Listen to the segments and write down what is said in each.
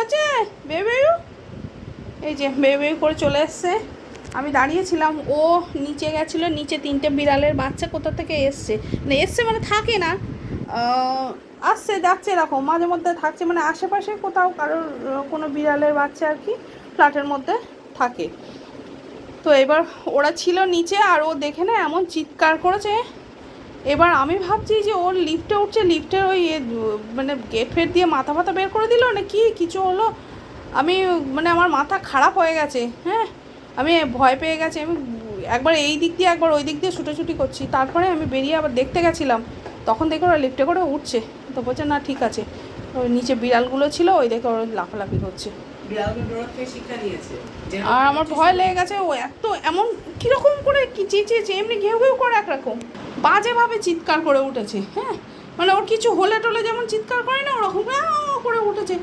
হয়েছে বেবি এই যে বেবি করে চলে এসছে। আমি দাঁড়িয়েছিলাম, ও নিচে গেছিল, নিচে তিনটে বিড়ালের বাচ্চা কোথা থেকে এসছে? মানে এসছে মানে থাকে না। আসছে, যাচ্ছে এরকম, মাঝে মধ্যে থাকছে মানে আশেপাশে কোথাও কারোর কোনো বিড়ালের বাচ্চা আর কি ফ্ল্যাটের মধ্যে থাকে। তো এবার ওরা ছিল নিচে, আর ও দেখে না এমন চিৎকার করেছে এবার আমি ভাবছি যে ওর লিফটে উঠছে লিফটের ওই মানে গেট ফেট দিয়ে মাথা ফাথা বের করে দিল না কি কিছু হলো? আমি মানে আমার মাথা খারাপ হয়ে গেছে হ্যাঁ? আমি ভয় পেয়ে গেছি আমি একবার এই দিক দিয়ে একবার ওই দিক দিয়ে ছুটোছুটি করছি। তারপরে আমি বেরিয়ে আবার দেখতে গেছিলাম। তখন দেখে ওরা লিফটে করে উঠছে। তো বলছে না ঠিক আছে। ওই নিচে বিড়ালগুলো ছিল ওই দেখে ওরা লাফালাফি করছে। আর আমার ভয় লেগে গেছে ও এত এমন কীরকম করে কি চেঁচিয়েছে এমনি ঘেউ ঘেউ করে একরকম। বাজেভাবে চিৎকার করে উঠেছে হ্যাঁ? মানে ওর কিছু হলে টলে যেমন চিৎকার করে না ওরকম করে উঠেছে।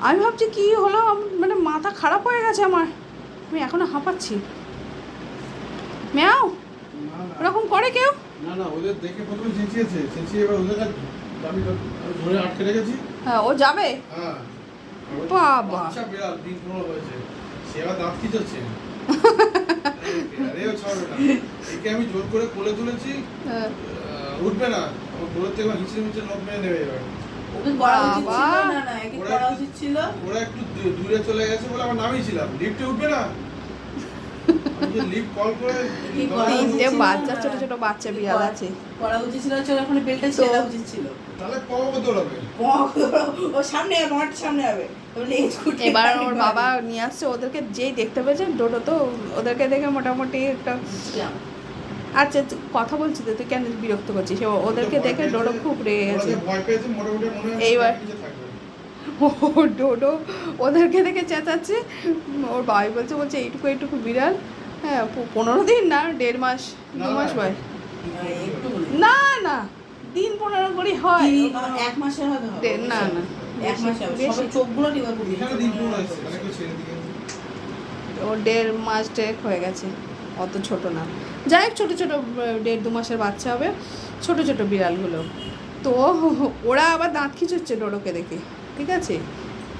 আমি ভাবছি কি হলো? মানে মাথা খারাপ হয়ে গেছে আমার। আমি এখনও হাঁপাচ্ছি। ম্যাও। ওরকম করে কেউ? না না ওদের দেখে প্রথমে চেঁচিয়েছে। চেঁচিয়ে এবার ওদের আমি ধরে আটকে রেখেছি। হ্যাঁ ও যাবে? হ্যাঁ। বাবা। বাচ্চা বিড়াল দিন হয়েছে। দাঁত ও ছাড়বে না। একে আমি জোর করে কোলে তুলেছি। হ্যাঁ। উঠবে না। আমার কোলের থেকে হিচড়ে মিচড়ে নখ মেরে নেবে এবার। ওরা একটু- দূরে চলে গেছে বলে আমার নামিয়েছিলাম লিফটে উঠবে না আমি যে লিফট কল করে কি করা উচিত তিনটে বাচ্চা। ছোট ছোট বাচ্চা বিড়াল আছে। করা উচিত ছিল চল ওখানে বেলটা ছেড়ে দেওয়া উচিত ছিল। এবার ওর বাবা নিয়ে আসছে ওদেরকে যেই দেখতে পেয়েছে ডোডো তো ওদেরকে দেখে মোটামুটি একটা আচ্ছা কথা বলছি তো তুই কেন বিরক্ত করছিস? ও- ওদেরকে দেখে ডোডো খুব রেগে গেছে। এইবার- ও ডোডো ওদেরকে দেখে চেঁচাচ্ছে। ওর বাবা বলছে বলছে এইটুকু এইটুকু বিড়াল। হ্যাঁ পনেরো দিন না দেড় মাস দু মাস। বয়স। একটু না না দিন পনেরো করে হয়। এক মাসের হবে। না না এক মাস চোখগুলো ও দেড় মাস ডেক হয়ে গেছে। অত ছোট না। যাই হোক ছোটো ছোটো দেড় দু মাসের বাচ্চা হবে। ছোট ছোট বিড়ালগুলো। তো ওরা আবার দাঁত খিচুচ্ছে ডোডোকে দেখে ঠিক আছে?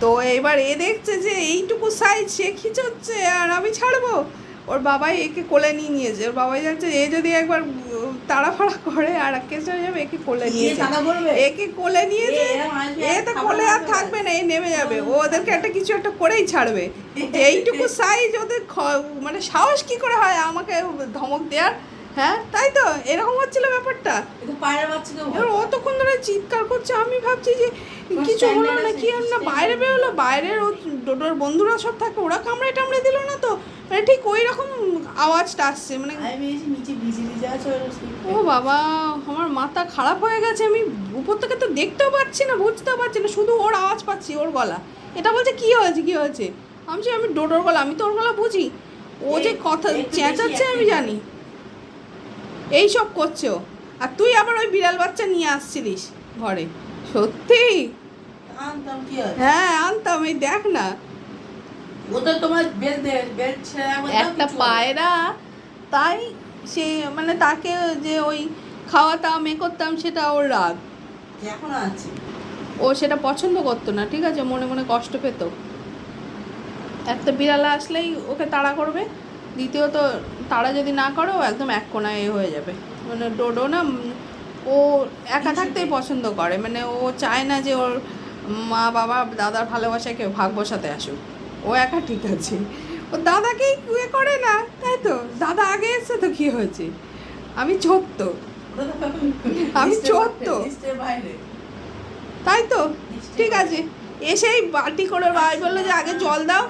তো এবার এ দেখছে যে এইটুকু সাইজ সে খিচুচ্ছে আর আমি ছাড়বো? ওর বাবাই একে কোলে নিয়ে নিয়েছে। ওর বাবাই যাচ্ছে এ যদি একবার তাড়াফাড়া করে আর একে চলে যাবে একে কোলে নিয়ে নিয়েছে। একে কোলে নিয়েছে? এ তো কোলে আর থাকবে না এ নেমে যাবে। ও ওদেরকে একটা কিছু একটা করেই ছাড়বে। এইটুকু সাইজ ওদের মানে সাহস কি করে হয় আমাকে ধমক দেওয়ার? হ্যাঁ তাই তো? এরকম হচ্ছিল ব্যাপারটা। পায়ের বাচ্চাকে ধরে চিৎকার করছে। আমি ভাবছি যে কিছু হলো না কি হলো না বাইরে বেরোলো? বাইরের ও ডোডোর বন্ধুরা সব থাকে ওরা কামড়ে টামড়ে দিল না তো? মানে ঠিক ওই রকম আওয়াজটা আসছে মানে ও বাবা আমার মাথা খারাপ হয়ে গেছে আমি উপর থেকে তো দেখতেও পাচ্ছি না বুঝতেও পারছি না শুধু ওর আওয়াজ পাচ্ছি ওর গলা। এটা বলছে কি হয়েছে কি হয়েছে? আমি আমি ডোডোর গলা আমি তো ওর গলা বুঝি। ও যে কথা চেঁচাচ্ছে আমি জানি। এই সব করছে ও। আর তুই আবার ওই বিড়াল বাচ্চা নিয়ে আসছিলিস ঘরে? সত্যি? আনতাম কি হ্যাঁ আনতাম এই দেখ না। একটা। পায়রা তাই সে মানে তাকে যে ওই খাওয়াতাম এ করতাম সেটা ওর রাগ। এখনও আছে। ও সেটা পছন্দ করতো না ঠিক আছে? মনে মনে কষ্ট পেত। একটা বিড়াল আসলেই ওকে তাড়া করবে। দ্বিতীয়ত তাড়া যদি না করো একদম এক কোনায় এ হয়ে যাবে। মানে ডোডো না ও একা থাকতেই পছন্দ করে। মানে ও চায় না যে ওর মা বাবা দাদার ভালোবাসায় কেউ ভাগ বসাতে আসুক। ও একা ঠিক আছে। ও দাদাকেই ইয়ে করে না তাই তো? দাদা আগে এসছে তো কী হয়েছে? আমি ছোট্ট। তো আমি ছোট্ট। তাই তো? ঠিক আছে। এসেই বাটি করে ভাই বলল যে আগে জল দাও।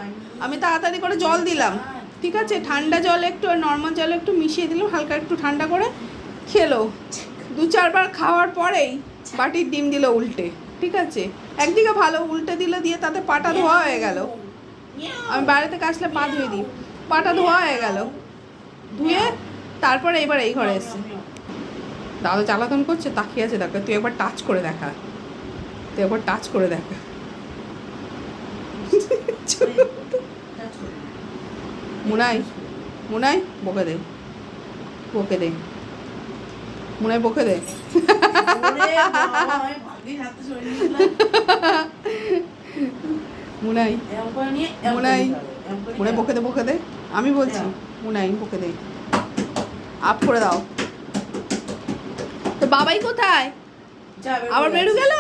আমি তাড়াতাড়ি করে জল দিলাম। ঠিক আছে ঠান্ডা জল একটু আর নর্মাল জল একটু মিশিয়ে দিলাম হালকা একটু ঠান্ডা করে। খেলো। দু চারবার খাওয়ার পরেই বাটির ডিম দিল উল্টে, ঠিক আছে? একদিকে ভালো, উল্টে দিল দিয়ে তাতে পাটা ধোয়া হয়ে গেল। আমি বাইরে থেকে পা ধুয়ে দিই। পাটা ধোয়া হয়ে গেল। ধুয়ে তারপরে এবার এই ঘরে এসছে। দাদা জ্বালাতন করছে, তাকিয়ে আছে, দেখো, তুই একবার টাচ করে দেখা। তুই একবার টাচ করে দেখা। মুনাই মুনাই, বকে দে বকে দে। মুনাই বকে দে। মুনাই। মুনাই। মুনাই বকে দে বকে দে। আমি বলছি হ্যাঁ। মুনাই বকে দে। আপ করে দাও। তো বাবাই কোথায়? আবার বেরু। গেল?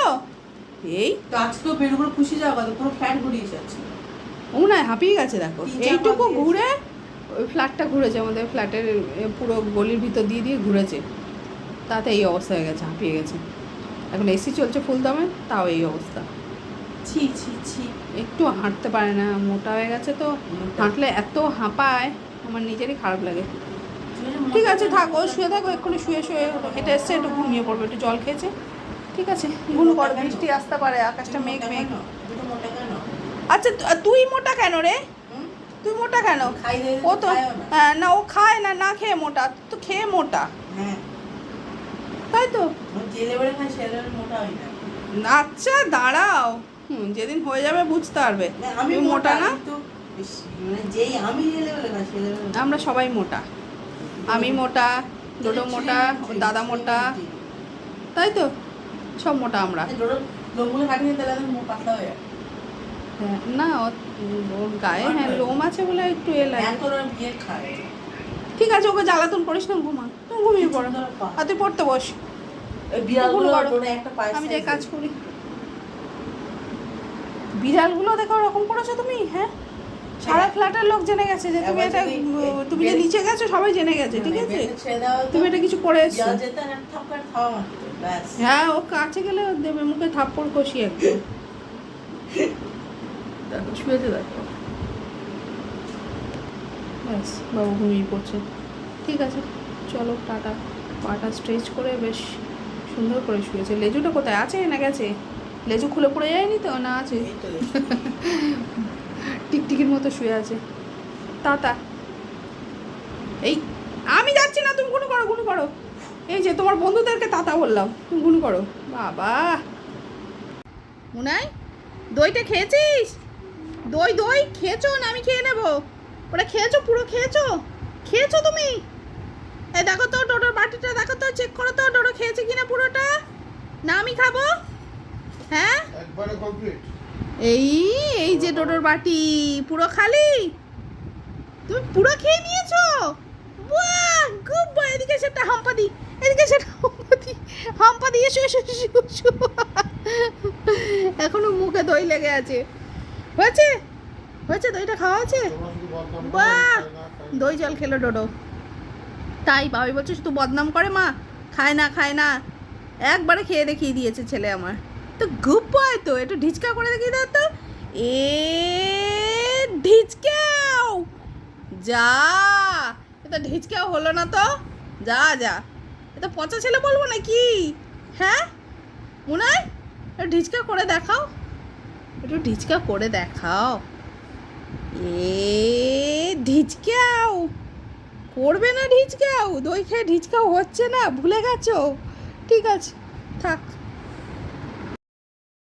এই? তো আজকেও বেরুগুলো খুশি যাওয়া কথা পুরো ফ্যাট ঘুরিয়ে যাচ্ছে। মনে হয় হাঁপিয়ে গেছে দেখো। এইটুকু ঘুরে ওই ফ্ল্যাটটা ঘুরেছে আমাদের ফ্ল্যাটের পুরো গলির ভিতর দিয়ে দিয়ে ঘুরেছে। তাতে এই অবস্থা হয়ে গেছে হাঁপিয়ে গেছে। এখন এসি চলছে ফুল দামে তাও এই অবস্থা। ছি ছি ছি। একটু হাঁটতে পারে না মোটা হয়ে গেছে তো। হাঁটলে এত হাঁপায় আমার নিজেরই খারাপ লাগে। ঠিক আছে থাকো শুয়ে থাকো এক্ষুনি শুয়ে শুয়ে হেঁটে এসছে একটু ঘুমিয়ে পড়বে একটু জল খেয়েছে। ঠিক আছে গুলো কর বৃষ্টি আসতে পারে আকাশটা মেঘ মেঘ? আচ্ছা তুই মোটা কেন রে? তুই মোটা কেন? ও তো না। হ্যাঁ, না ও খায় না না খেয়ে মোটা তো খেয়ে মোটা। হ্যাঁ। তাই তো? খায় হয় আচ্ছা দাঁড়াও। হুম যেদিন হয়ে যাবে বুঝতে পারবে। আমি মোটা না? মানে আমরা সবাই মোটা। আমি মোটা ডোডো মোটা দাদা মোটা। তাই তো? সব মোটা আমরা। হয়ে হ্যাঁ, না ওর ওর গায়ে হ্যাঁ লোম আছে বলে একটু এ লাগে এখন ওরা বিয়ে খায় ঠিক আছে ওকে জ্বালাতন করিস না ঘুমা। তুমি ঘুমিয়ে পড়ো। আর তুই পড়তে বস। আমি যাই কাজ করি। বিড়ালগুলো দেখো ওরকম করেছ তুমি? হ্যাঁ? সারা হ্যাঁ। ফ্ল্যাটের লোক জেনে গেছে যে তুমি এটা তুমি যে নিচে গেছো সবাই জেনে গেছে ঠিক আছে? তুমি এটা কিছু করে এসছো। হ্যাঁ ও কাছে গেলে দেবে মুখে থাপ্পড় কষি একদম। শুয়েছে দেখো। ব্যাস বাবু ঘুমিয়ে পড়ছে। ঠিক আছে চলো টাটা। পাটা স্ট্রেচ করে বেশ সুন্দর করে শুয়েছে। লেজুটা কোথায়? আছে না গেছে? লেজু খুলে পড়ে যায়নি তো? না আছে? টিকটিকির মতো শুয়ে আছে। তাতা। এই আমি যাচ্ছি না তুমি গুনু করো গুনু করো। এই যে তোমার বন্ধুদেরকে তাতা বললাম তুমি গুনু করো। বাবা। মুনাই দইটা খেয়েছিস? দই দই খেয়েছো না আমি খেয়ে নেব? ওটা খেয়েছো পুরো খেয়েছো? খেয়েছো তুমি? এই দেখো তো ডোডোর বাটিটা দেখো তো চেক করো তো ডোডো খেয়েছে কিনা পুরোটা? না আমি খাব? হ্যাঁ? একবারে কমপ্লিট এই এই যে ডোডোর বাটি পুরো খালি? তুমি পুরো খেয়ে নিয়েছো? বাহ খুব বাহ, এদিকে সেটা হাম্পা দি এদিকে সেটা হাম্পা দি। হাম্পা দিয়ে এসো এসো এসো, এসো। এখনও মুখে দই লেগে আছে। হয়েছে? হয়েছে দইটা খাওয়া আছে না। দই জল খেলো ডোডো। তাই বাবি বলছে শুধু বদনাম করে মা, খায় না খায় না। একবারে খেয়ে দেখিয়ে দিয়েছে ছেলে আমার। তো গুপ বয় তো, একটু ঢিচকা করে দেখিয়ে দাও তো। এ ঢিচকাও! যা! এটা ঢিচকাও হলো না তো। যা যা। এটা পচা ছেলে বলব নাকি? হ্যাঁ? মনে হয় ঢিচকা করে দেখাও। একটু ঢিচকা করে দেখাও। এ ঢিচকাও। করবে না ঢিচকাও? দই খেয়ে ঢিচকাও হচ্ছে না? ভুলে গেছো? ঠিক আছে, থাক।